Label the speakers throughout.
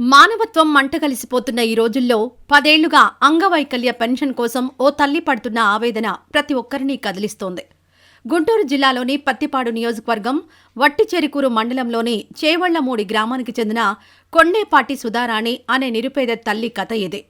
Speaker 1: మానవత్వం మంటగలిసిపోతున్న ఈ రోజుల్లో పదేళ్ళుగా అంగవైకల్య పెన్షన్ కోసం ఓ తల్లి పడుతున్న ఆవేదన ప్రతి ఒక్కరినీ కదిలిస్తోంది. గుంటూరు జిల్లాలోని పత్తిపాడు నియోజకవర్గం వట్టిచెరుకూరు మండలంలోని చేవళ్ళమూడి గ్రామానికి చెందిన కొండేపాటి సుధారాణి అనే నిరుపేద తల్లి కథ ఇదే.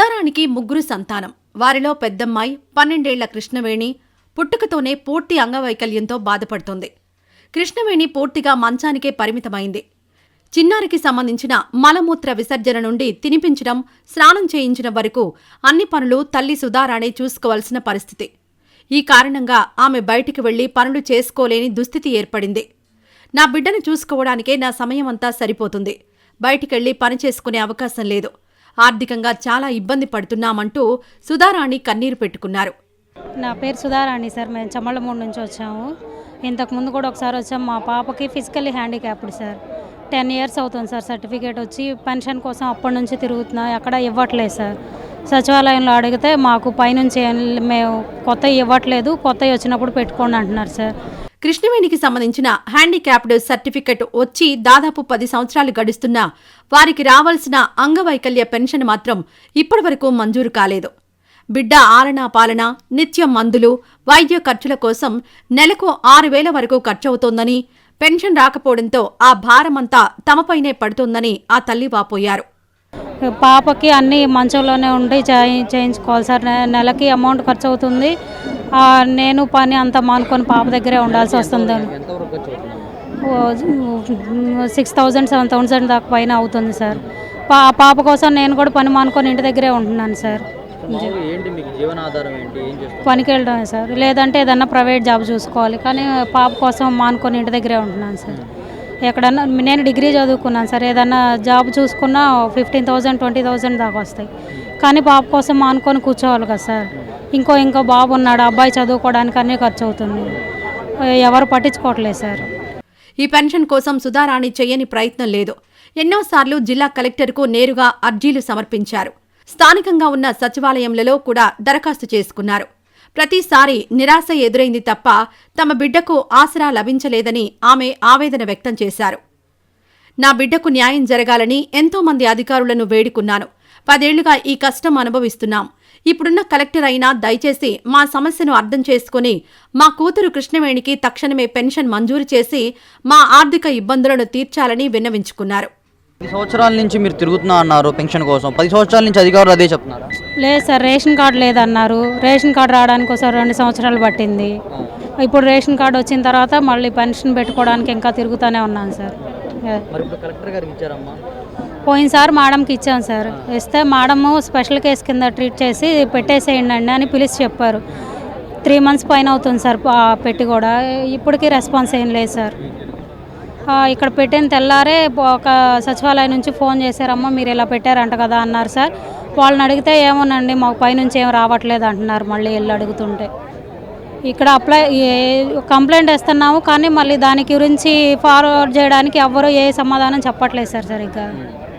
Speaker 1: సుధారానికి ముగ్గురు సంతానం. వారిలో పెద్దమ్మాయి పన్నెండేళ్ళ కృష్ణవేణి పుట్టుకతోనే పూర్తి అంగవైకల్యంతో బాధపడుతుంది. కృష్ణవేణి పూర్తిగా మంచానికే పరిమితమైంది. చిన్నారికి సంబంధించిన మలమూత్ర విసర్జన నుండి తినిపించడం స్నానం చేయించడం వరకు అన్ని పనులు తల్లి సుధారాణి చూసుకోవాల్సిన పరిస్థితి. ఈ కారణంగా ఆమె బయటికి వెళ్ళి పనులు చేసుకోలేని దుస్థితి ఏర్పడింది. నా బిడ్డను చూసుకోవడానికే నా సమయమంతా సరిపోతుంది. బయటికెళ్ళి పని చేసుకునే అవకాశం లేదు. ఆర్థికంగా చాలా ఇబ్బంది పడుతున్నామంటూ సుధారాణి కన్నీరు పెట్టుకున్నారు.
Speaker 2: నా పేరు సుధారాణి సార్. మేము చమ్మళ్ళమూడు నుంచి వచ్చాము. ఇంతకుముందు కూడా ఒకసారి వచ్చాము. మా పాపకి physically handicapped sir. Ten years అవుతుంది సార్. సర్టిఫికేట్ వచ్చి పెన్షన్ కోసం అప్పటి నుంచి తిరుగుతున్నా. ఎక్కడ ఇవ్వట్లేదు సార్. సచివాలయంలో అడిగితే మాకు పైనుంచి మేము కొత్త ఇవ్వట్లేదు. కొత్తవి వచ్చినప్పుడు పెట్టుకోండి అంటున్నారు సార్.
Speaker 1: కృష్ణవేణికి సంబంధించిన హ్యాండిక్యాప్డ్ సర్టిఫికెట్ వచ్చి దాదాపు పది సంవత్సరాలు గడుస్తున్నా వారికి రావాల్సిన అంగవైకల్య పెన్షన్ మాత్రం ఇప్పటివరకు మంజూరు కాలేదు. బిడ్డ ఆలనా పాలన నిత్యం మందులు వైద్య ఖర్చుల కోసం నెలకు ఆరు వేల వరకు ఖర్చవుతోందని పెన్షన్ రాకపోవడంతో ఆ భారమంతా తమపైనే పడుతోందని ఆ తల్లి వాపోయారు.
Speaker 2: పాపకి అన్ని మంచంలోనే ఉండి చేయించుకోవాలి సార్. నె- నెలకి అమౌంట్ ఖర్చు అవుతుంది నేను పని అంతా మానుకొని పాప దగ్గరే ఉండాల్సి వస్తుంది. సిక్స్ థౌజండ్ సెవెన్ థౌజండ్ దాకా పైన అవుతుంది సార్. పా పాప కోసం నేను కూడా పని మానుకొని ఇంటి దగ్గరే ఉంటున్నాను సార్. పనికి వెళ్ళడమే సార్. లేదంటే ఏదన్నా ప్రైవేట్ జాబ్ చూసుకోవాలి. కానీ పాప కోసం మానుకొని ఇంటి దగ్గరే ఉంటున్నాను సార్. ఎక్కడన్నా నేను డిగ్రీ చదువుకున్నాను సార్. ఏదన్నా జాబ్ చూసుకున్నా ఫిఫ్టీన్ థౌజండ్ ట్వంటీ థౌజండ్ దాకా వస్తాయి. కానీ పాప కోసం మానుకొని కూర్చోవాలి కదా సార్. ఇంకో ఇంకో బాబు ఉన్నాడు అబ్బాయి చదువుకోవడానికి అన్నీ ఖర్చు అవుతుంది. ఎవరు పట్టించుకోవట్లేదు సార్.
Speaker 1: ఈ పెన్షన్ కోసం సుధారాణి చేయని ప్రయత్నం లేదు. ఎన్నోసార్లు జిల్లా కలెక్టర్కు నేరుగా అర్జీలు సమర్పించారు. స్థానికంగా ఉన్న సచివాలయంలలో కూడా దరఖాస్తు చేసుకున్నారు. ప్రతిసారి నిరాశ ఎదురైంది తప్ప తమ బిడ్డకు ఆసరా లభించలేదని ఆమె ఆవేదన వ్యక్తం చేశారు. నా బిడ్డకు న్యాయం జరగాలని ఎంతోమంది అధికారులను వేడుకున్నాను. పదేళ్ళుగా ఈ కష్టం అనుభవిస్తున్నాం. ఇప్పుడున్న కలెక్టర్ అయినా దయచేసి మా సమస్యను అర్థం చేసుకుని మా కూతురు కృష్ణవేణికి తక్షణమే పెన్షన్ మంజూరు చేసి మా ఆర్థిక ఇబ్బందులను తీర్చాలని విన్నవించుకున్నారు.
Speaker 3: పది సంవత్సరాల నుంచి మీరు తిరుగుతున్నా అన్నారు పెన్షన్ కోసం. పది సంవత్సరాల నుంచి అధికారులు అదే చెప్తున్నారా?
Speaker 2: లేదు సార్ రేషన్ కార్డు లేదన్నారు. రేషన్ కార్డు రావడానికి కోసం రెండు సంవత్సరాలు పట్టింది. ఇప్పుడు రేషన్ కార్డు వచ్చిన తర్వాత మళ్ళీ పెన్షన్ పెట్టుకోవడానికి ఇంకా తిరుగుతూనే ఉన్నాను సార్.
Speaker 3: మరి ఇప్పుడు కలెక్టర్ గారికి ఇచ్చారమ్మా.
Speaker 2: పోయినసారి మేడంకి ఇచ్చాం సార్. ఇస్తే మేడము స్పెషల్ కేసు కింద ట్రీట్ చేసి పెట్టేసేయండి అండి అని పిలిచి చెప్పారు. త్రీ మంత్స్ పైన అవుతుంది సార్ పెట్టి కూడా. ఇప్పటికీ రెస్పాన్స్ ఏం లేదు సార్. ఇక్కడ పెట్టిన తెల్లారే ఒక సచివాలయం నుంచి ఫోన్ చేశారమ్మా మీరు ఇలా పెట్టారంట కదా అన్నారు సార్. వాళ్ళని అడిగితే ఏమోనండి మాకు పైనుంచి ఏం రావట్లేదు అంటున్నారు మళ్ళీ వెళ్ళి అడుగుతుంటే. ఇక్కడ అప్లై ఏ- కంప్లైంట్ వేస్తున్నాము కానీ మళ్ళీ దాని గురించి ఫార్వర్డ్ చేయడానికి ఎవ్వరూ ఏ సమాధానం చెప్పట్లేదు సార్ సరిగ్గా.